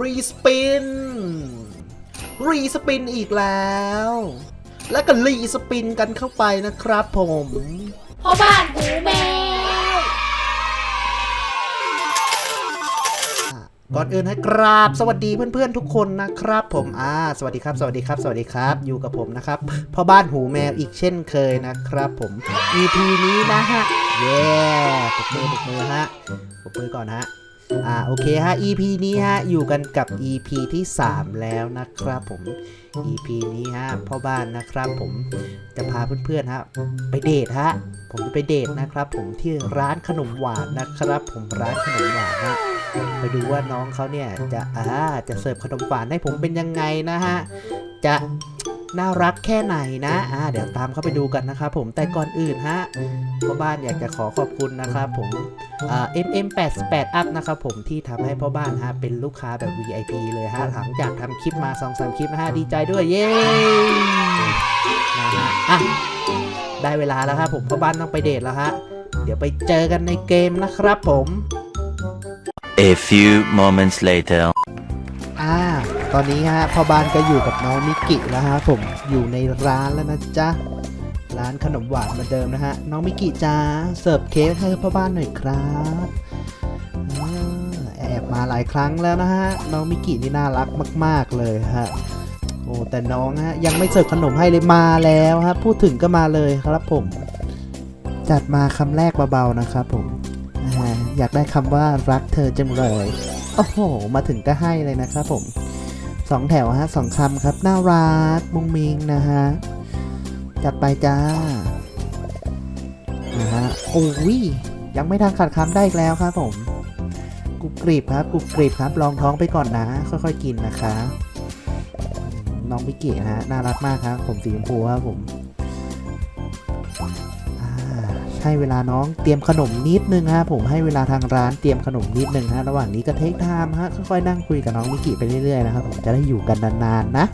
รีสปิน รีสปินอีกแล้ว แล้วก็รีสปินกันเข้าไปนะครับผมพ่อบ้านหูแมวก่อนอื่นให้กราบสวัสดีเพื่อนๆทุกคนนะครับผมอ่าสวัสดีครับ สวัสดีครับ สวัสดีครับ อยู่กับผมนะครับพ่อบ้านหูแมวอีกเช่นเคยนะครับผม EP นี้นะฮะ เย้ปรบมือปรบมือฮะปรบมือก่อนฮะ อ่าโอเคฮะ EP นี้ฮะอยู่กันกับ EP ที่ 3 แล้วนะครับผม EP นี้ฮะพ่อบ้านนะครับผมจะพาเพื่อนๆฮะไปเดทฮะผมจะไปเดทนะครับ ผมที่ร้านขนมหวานนะครับ ผมร้านขนมหวานฮะไปดูว่าน้องเขาเนี่ยจะอ่าจะเสิร์ฟขนมหวานให้ผมเป็นยังไงนะฮะจะ น่ารักแค่ไหนนะอ่าเดี๋ยวตามเข้าไปดูกันนะครับผมแต่ก่อนอื่นฮะพ่อบ้านอยากจะขอขอบคุณนะครับผมอ่า MM88 up นะครับผมที่ทำให้พ่อบ้านฮะเป็นลูกค้าแบบ VIP เลยฮะหลังจากทำคลิปมา2อสคลิปนะฮะดีใจด้วยเย้นะฮะอะได้เวลาแล้วครับผมพ่อบ้านต้องไปเดทแล้วฮะเดี๋ยวไปเจอกันในเกมนะครับผม A few moments later. ตอนนี้ฮะพ่อบ้านก็อยู่กับน้องมิกิแล้วฮะผมอยู่ในร้านแล้วนะจ๊ะร้านขนมหวานเหมือนเดิมนะฮะน้องมิกิจ้าเสิร์ฟเค้กให้พ่อบ้านหน่อยครับแอบมาหลายครั้งแล้วนะฮะน้องมิกินี่น่ารักมาก ๆเลยฮะโอ้แต่น้องฮะยังไม่เสิร์ฟขนมให้เลยมาแล้วฮะพูดถึงก็มาเลยครับผม จัดมาคำแรกเบาๆนะครับผมอ่าอยากได้คำว่ารักเธอจังเลยโอ้โห มาถึงก็ให้เลยนะครับผม สองแถวฮะสองคำครับ น่ารักมุงมิงนะฮะ จัดไปจ้า นะฮะ โอ้ย ยังไม่ทันขาดคำได้อีกแล้วครับผมกรุบกรีบครับกรุบกรีบครับลองท้องไปก่อนนะ ค่อยๆกินนะคะ น้องมิกกี้นะฮะ น่ารักมากครับ ผมสีชมพูครับผม ให้เวลาน้องเตรียมขนมนิดนึงฮะผมให้เวลาทางร้านเตรียมขนมนิดนึงฮะระหว่างนี้ก็เทคไทม์ฮะค่อยๆนั่งคุยกับน้องมิกกี้ไปเรื่อยๆนะครับผมจะได้อยู่กันนานๆนะ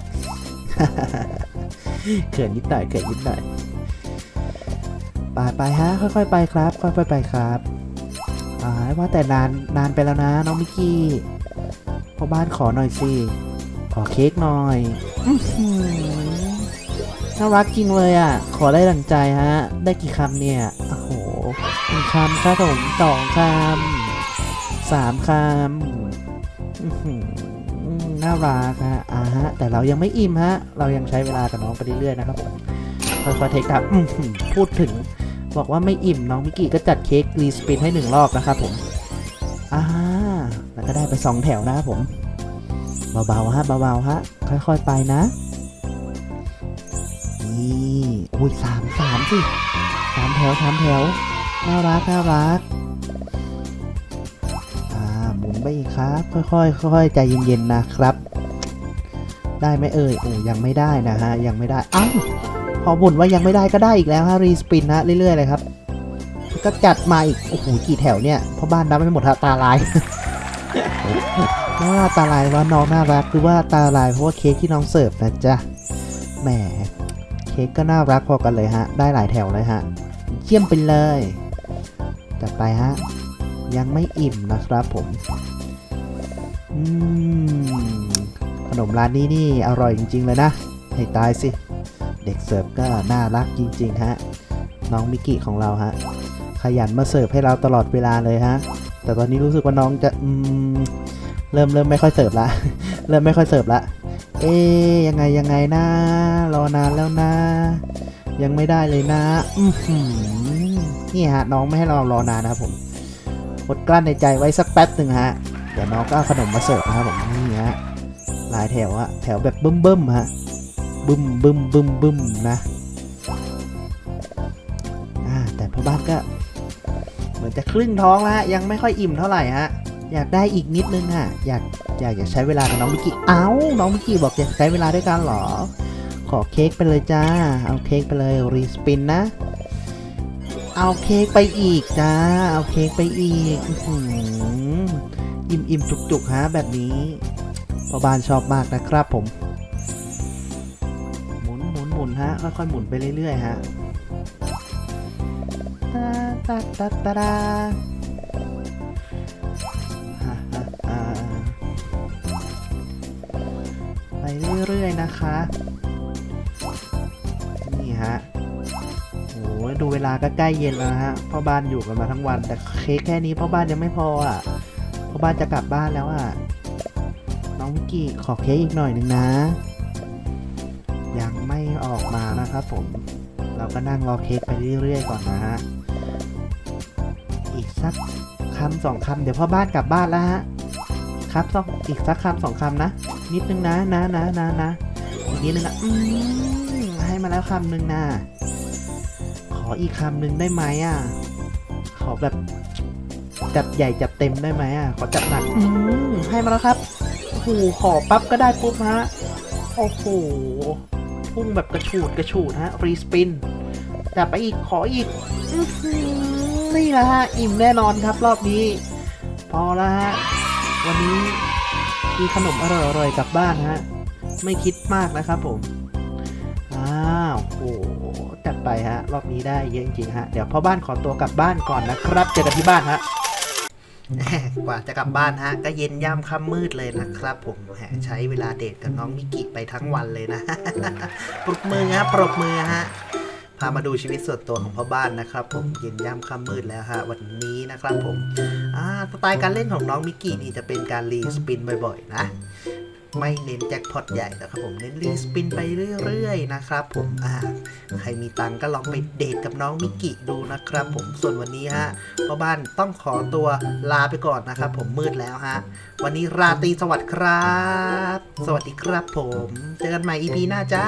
เขินนิดหน่อยเขินนิดหน่อยไปไปฮะค่อยๆไปครับ ค่อยๆไปครับอ่าว่าแต่นานนานไปแล้วนะน้องมิกกี้พ่อบ้านขอหน่อยสิขอเค้กหน่อยอื้อหือน่ารักจริงเลยอะ ขอได้ดังใจฮะ ได้กี่คำเนี่ย โอ้โหนึ่งคำครับผมสองคำสามคำน่ารักฮะอ่าฮะ แต่เรายังไม่อิ่มฮะ เรายังใช้เวลากับน้องไปเรื่อยๆนะครับผมค่อยๆเทคครับพูดถึง บอกว่าไม่อิ่มน้องมิกกี้ก็จัดเค้กรีสปินให้หนึ่งรอบนะครับผมอ่าแล้วก็ได้ไปสองแถวนะครับผมเบาๆฮะเบาๆฮะค่อยๆไปนะนี่อุ้ยสามสามสิสามแถวสามแถว น่ารักน่ารักอ่าหมุนไปอีกครับ ค่อยๆค่อยๆใจเย็นๆนะครับ ได้ไหมเอ่ยโอ้ยังไม่ได้นะฮะยังไม่ได้อ้าพอบ่นว่ายังไม่ได้ก็ได้อีกแล้วฮะรีสปินฮะเรื่อยๆเลยครับ ก็จัดมาอีกโอ้โหกี่แถวเนี่ยพ่อบ้านนับไม่หมดฮะตาลายว่าตาลายว่าน้องน่ารักหรือว่าตาลายเพราะว่าเค้กที่น้องเสิร์ฟนะจ๊ะแหมเค้กก็น่ารักพอกันเลยฮะ ได้หลายแถวเลยฮะ เยี่ยมไปเลย จัดไปฮะ ยังไม่อิ่มนะครับผมอืมขนมร้านนี้นี่อร่อยจริง ๆ เลยนะ ให้ตายสิ เด็กเสิร์ฟก็น่ารักจริง ๆ ฮะ น้องมิกกี้ของเราฮะ ขยันมาเสิร์ฟให้เราตลอดเวลาเลยฮะ แต่ตอนนี้รู้สึกว่าน้องจะอืมเริ่มเริ่มไม่ค่อยเสิร์ฟละ เริ่มไม่ค่อยเสิร์ฟละ เอ๊ยยังไงยังไงนะ รอนานแล้วนะ ยังไม่ได้เลยนะ อือหือ นี่ฮะน้องไม่ให้เรารอนานนะครับผมอดกลั้นในใจไว้สักแป๊บหนึ่งฮะเดี๋ยวน้องก็เอาขนมมาเสิร์ฟนะครับผมนี่ฮะลายแถวอะแถวแบบบึ้มบึ้มฮะบึ้มบึ้มบึ้มบึ้มนะอ่าแต่พ่อบ้านก็เหมือนจะครึ่งท้องแล้วฮะยังไม่ค่อยอิ่มเท่าไหร่ฮะอยากได้อีกนิดนึงอะอยากอยากจะใช้เวลากับน้องมิกกี้เอ้าน้องมิกกี้บอกอยากใช้เวลาด้วยกันเหรอ ขอเค้กไปเลยจ้า เอาเค้กไปเลยรีสปินนะ เอาเค้กไปอีกจ้า เอาเค้กไปอีกอิ่มอิ่มจุกจุกฮะแบบนี้พ่อบ้านชอบมากนะครับผม หมุนหมุนหมุนฮะค่อยๆหมุนไปเรื่อยๆฮะตาตาตาตาดาไปเรื่อยๆนะคะ ดูเวลาก็ใกล้เย็นแล้วนะฮะพ่อบ้านอยู่กันมาทั้งวัน แต่เค้กแค่นี้พ่อบ้านยังไม่พออะพ่อบ้านจะกลับบ้านแล้วอะน้องวิกกี้ขอเค้กอีกหน่อยหนึ่งนะ ยังไม่ออกมานะครับผมเราก็นั่งรอเค้กไปเรื่อยๆก่อนนะฮะอีกสักคำสองคำเดี๋ยวพ่อบ้านกลับบ้านแล้วฮะครับสองอีกสักคำสองคำนะนิดนึงนะนะนะนะนะอีกนิดนึงนะอืมให้มาแล้วคำหนึ่งนะ ออีกคำหนึ่งได้ไหมอะ ขอแบบ จัดใหญ่จัดเต็มได้ไหมอะ ขอจัดหนักอืมให้มาแล้วครับโอ้โหขอปั๊บก็ได้ปุ๊บฮะ โอ้โห พุ่งแบบกระฉูดกระฉูดฮะฟรีสปิน จับไปอีก ขออีกอนี่แหละฮะ อิ่มแน่นอนครับรอบนี้ พอแล้วฮะ วันนี้มีขนมอร่อยๆกลับบ้านฮะ ไม่คิดมากนะครับผม อ้าวโอ้โห จัดไปฮะ รอบนี้ได้เยอะจริงๆฮะ เดี๋ยวพ่อบ้านขอตัวกลับบ้านก่อนนะครับ เจอกันที่บ้านฮะ กว่าจะกลับบ้านฮะ ก็เย็นย่ำค่ำมืดเลยนะครับผมแหมใช้เวลาเดทกับน้องมิกิไปทั้งวันเลยนะ ปรบมือฮะ ปรบมือฮะ พามาดูชีวิตส่วนตัวของพ่อบ้านนะครับ ผม เย็นย่ำค่ำมืดแล้วฮะ วันนี้นะครับผมสไตล์การเล่นของน้องมิกกี้นี่จะเป็นการรีสปินบ่อยๆ นะ ไม่เน้นแจ็คพอตใหญ่นะครับผมเน้นรีสปินไปเรื่อยๆนะครับผมอ่าใครมีตังก็ลองไปเดทกับน้องมิกกี้ดูนะครับผมส่วนวันนี้ฮะพ่อบ้านต้องขอตัวลาไปก่อนนะครับผมมืดแล้วฮะวันนี้ราตรีสวัสดิ์ครับ สวัสดีครับผม เจอกันใหม่ EP หน้าจ้า